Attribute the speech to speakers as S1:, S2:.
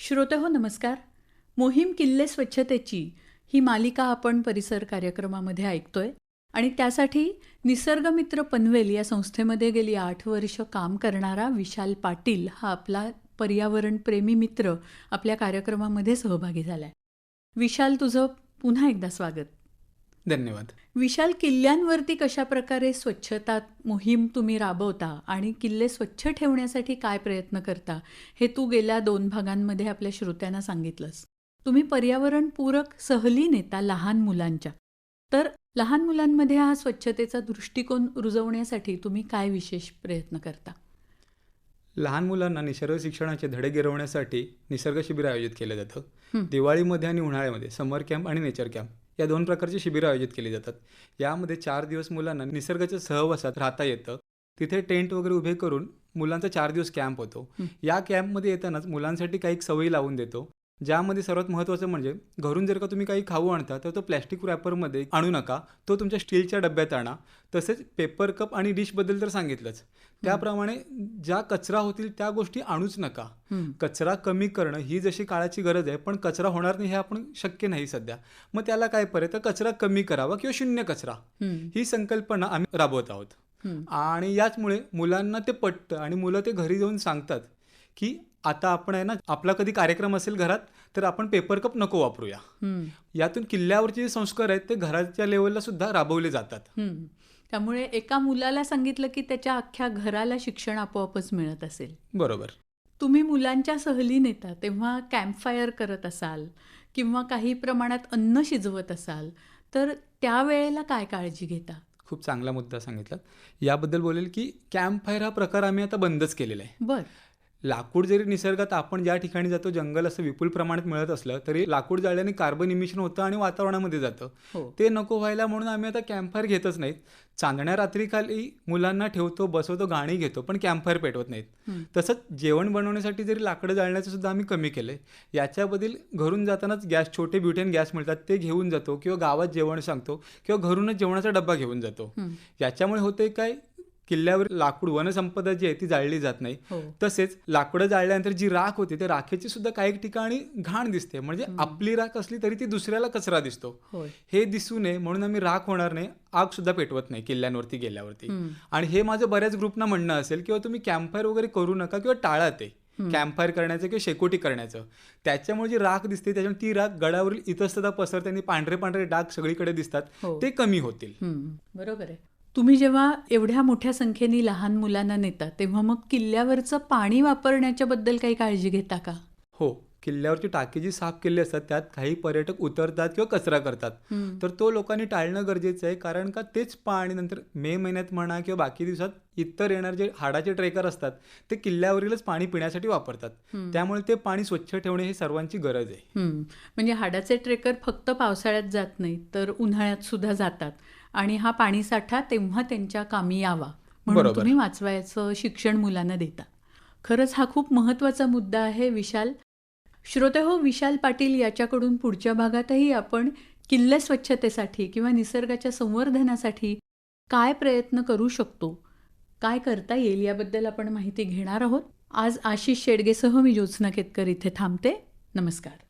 S1: श्रोते हो नमस्कार. मोहीम किल्ले स्वच्छतेची ही मालिका आपण परिसर कार्यक्रमामध्ये ऐकतोय आणि त्यासाठी निसर्गमित्र पनवेल या संस्थेमध्ये गेली आठ वर्ष काम करणारा विशाल पाटील हा आपला पर्यावरणप्रेमी मित्र आपल्या कार्यक्रमामध्ये सहभागी झालाय. विशाल तुझं पुन्हा एकदा स्वागत.
S2: धन्यवाद.
S1: विशाल किल्ल्यांवरती कशा प्रकारे स्वच्छता मोहीम तुम्ही राबवता आणि किल्ले स्वच्छ ठेवण्यासाठी काय प्रयत्न करता हे तू गेल्या दोन भागांमध्ये आपल्या श्रोत्यांना सांगितलंस. तुम्ही पर्यावरणपूरक सहली नेता लहान मुलांच्या. तर लहान मुलांमध्ये हा स्वच्छतेचा दृष्टिकोन रुजवण्यासाठी तुम्ही काय विशेष प्रयत्न करता?
S2: लहान मुलांना निसर्ग शिक्षणाचे धडे गिरवण्यासाठी निसर्ग शिबिर आयोजित केलं जातं. दिवाळीमध्ये आणि उन्हाळ्यामध्ये समर कॅम्प आणि नेचर कॅम्प. या दोन प्रकारची शिबिरं आयोजित केली जातात. यामध्ये चार दिवस मुलांना निसर्गाच्या सहवासात राहता येतं. तिथे टेंट वगैरे उभे करून मुलांचा चार दिवस कॅम्प होतो. या कॅम्पमध्ये येतानाच मुलांसाठी काही सवयी लावून देतो. ज्यामध्ये सर्वात महत्त्वाचं म्हणजे घरून जर का तुम्ही काही खाऊ आणता तर तो प्लॅस्टिक रॅपरमध्ये आणू नका. तो तुमच्या स्टीलच्या डब्यात आणा. तसेच पेपर कप आणि डिशबद्दल तर सांगितलंच. त्याप्रमाणे ज्या कचरा होतील त्या गोष्टी आणूच नका. कचरा कमी करणं ही जशी काळाची गरज आहे पण कचरा होणार नाही हे आपण शक्य नाही सध्या. मग त्याला काय पर्याय? तर कचरा कमी करावा किंवा शून्य कचरा.
S1: हं.
S2: संकल्पना आम्ही राबवत आहोत. आणि याचमुळे मुलांना ते पटतं आणि मुलं ते घरी जाऊन सांगतात. की आता आपण आहे ना आपला कधी कार्यक्रम असेल घरात तर आपण पेपर कप नको वापरूया. यातून किल्ल्यावरचे जे संस्कार आहेत ते घराच्या लेवलला सुद्धा राबवले जातात.
S1: त्यामुळे एका मुलाला सांगितलं की त्याच्या अख्ख्या घराला शिक्षण आपोआपच मिळत असेल.
S2: बरोबर.
S1: तुम्ही मुलांच्या सहली नेता तेव्हा कॅम्पफायर करत असाल किंवा काही प्रमाणात अन्न शिजवत असाल तर त्यावेळेला काय काळजी घेता?
S2: खूप चांगला मुद्दा सांगितला याबद्दल बोलेल की कॅम्प फायर हा प्रकार आम्ही आता बंदच केलेला आहे.
S1: बर.
S2: लाकूड जरी निसर्गात आपण ज्या ठिकाणी जातो जंगल असं विपुल प्रमाणात मिळत असलं तरी लाकूड जाळल्याने कार्बन इमिशन होतं आणि वातावरणामध्ये जातं.
S1: हो.
S2: ते नको व्हायला म्हणून आम्ही आता कॅम्पफायर घेतच नाहीत. चांदण्या रात्रीखाली मुलांना ठेवतो बसवतो गाणी घेतो पण कॅम्पफायर पेटवत नाहीत. तसंच जेवण बनवण्यासाठी जरी लाकडं जाळण्याचं सुद्धा आम्ही कमी केलं आहे याच्याबद्दल घरून जातानाच गॅस छोटे ब्युटेन गॅस मिळतात ते घेऊन जातो किंवा गावात जेवण सांगतो किंवा घरूनच जेवणाचा डब्बा घेऊन जातो. याच्यामुळे होते काय? किल्ल्यावर लाकूड वनसंपदा जी आहे ती जाळली जात नाही.
S1: हो.
S2: तसेच लाकडं जाळल्यानंतर जी राख होती त्या राखेची सुद्धा काही ठिकाणी घाण दिसते. म्हणजे. आपली राख असली तरी ती दुसऱ्याला कचरा दिसतो.
S1: होय.
S2: हे दिसू नये म्हणून आम्ही राख होणार नाही आग सुद्धा पेटवत नाही किल्ल्यांवरती गेल्यावरती. आणि हे माझं बऱ्याच ग्रुपना म्हणणं असेल किंवा तुम्ही कॅम्पफायर वगैरे करू नका किंवा टाळा ते. कॅम्पफायर करण्याचं किंवा शेकोटी करण्याचं. त्याच्यामुळे जी राख दिसते त्याच्यामुळे ती राख गडावरील इतस्तता पसरते आणि पांढरे पांढरे डाग सगळीकडे दिसतात.
S1: हो.
S2: ते कमी होतील.
S1: बरोबर आहे. तुम्ही जेव्हा एवढ्या मोठ्या संख्येने लहान मुलांना नेता तेव्हा मग किल्ल्यावरचं पाणी वापरण्याच्या बद्दल काही काळजी घेता का
S2: हो किल्ल्यावरची टाकी जी साफ केली असतात त्यात काही पर्यटक उतरतात किंवा कचरा करतात. तर तो लोकांनी टाळणं गरजेचं आहे कारण का तेच पाणी नंतर मे महिन्यात म्हणा किंवा बाकी दिवसात इतर येणारे जे हाडाचे ट्रेकर असतात ते किल्ल्यावरीलच पाणी पिण्यासाठी वापरतात. त्यामुळे ते पाणी स्वच्छ ठेवणे ही सर्वांची गरज आहे.
S1: म्हणजे हाडाचे ट्रेकर फक्त पावसाळ्यात जात नाहीत तर उन्हाळ्यात सुद्धा जातात आणि हा पाणीसाठा तेव्हा त्यांच्या कामी यावा म्हणून. तुम्ही वाचवायचं शिक्षण मुलांना देता. खरंच हा खूप महत्त्वाचा मुद्दा आहे विशाल. श्रोते हो विशाल पाटील याच्याकडून पुढच्या भागातही आपण किल्ले स्वच्छतेसाठी किंवा निसर्गाच्या संवर्धनासाठी काय प्रयत्न करू शकतो? काय करता येईल याबद्दल आपण माहिती घेणार आहोत. आज आशिष शेडगेसह मी ज्योत्स्ना केतकर इथे थांबते. नमस्कार.